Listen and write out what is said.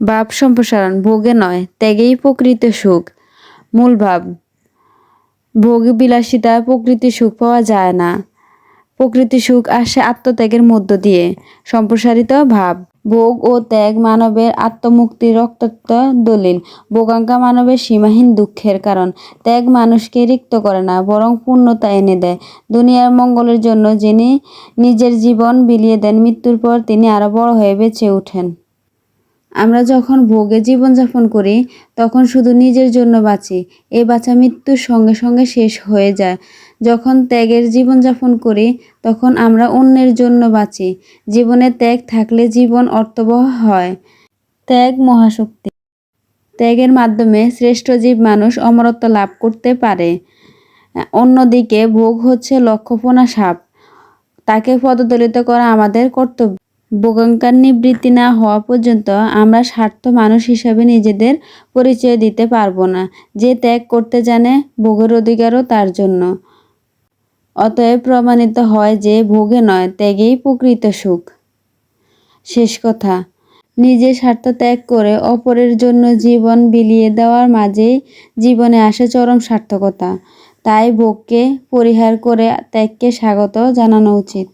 ভাব সম্প্রসারণ ভোগে নয়, ত্যাগেই প্রকৃত সুখ। মূল ভাব, ভোগ বিলাসিতায় প্রকৃতি সুখ পাওয়া যায় না। প্রকৃতি সুখ আসে আত্মত্যাগের মধ্য দিয়ে। সম্প্রসারিত ভাব, ভোগ ও ত্যাগ মানবের আত্মমুক্তির রক্তাক্ত দলিল। ভোগাঙ্কা মানবের সীমাহীন দুঃখের কারণ। ত্যাগ মানুষকে রিক্ত করে না, বরং পূর্ণতা এনে দেয়। দুনিয়ার মঙ্গলের জন্য যিনি নিজের জীবন বিলিয়ে দেন, মৃত্যুর পর তিনি আরও বড় হয়ে বেঁচে ওঠেন। আমরা যখন ভোগে জীবনযাপন করি, তখন শুধু নিজের জন্য বাঁচি। এই বাঁচা মৃত্যুর সঙ্গে সঙ্গে শেষ হয়ে যায়। যখন ত্যাগের জীবনযাপন করি, তখন আমরা অন্যের জন্য বাঁচি। জীবনে ত্যাগ থাকলে জীবন অর্থবহ হয়। ত্যাগ মহাশক্তি। ত্যাগের মাধ্যমে শ্রেষ্ঠ জীব মানুষ অমরত্ব লাভ করতে পারে। অন্যদিকে ভোগ হচ্ছে লক্ষ্যপনা সাপ। তাকে পদদলিত করা আমাদের কর্তব্য। ভোগাঙ্কার নিবৃত্তি না হওয়া পর্যন্ত আমরা স্বার্থ মানুষ হিসাবে নিজেদের পরিচয় দিতে পারব না। যে ত্যাগ করতে জানে ভোগের অধিকারও তার জন্য। অতএব প্রমাণিত হয় যে ভোগে নয়, ত্যাগেই প্রকৃত সুখ। শেষ কথা নিজের স্বার্থ ত্যাগ করে অপরের জন্য জীবন বিলিয়ে দেওয়ার মাঝেই জীবনে আসে চরম সার্থকতা। তাই ভোগকে পরিহার করে ত্যাগকে স্বাগত জানানো উচিত।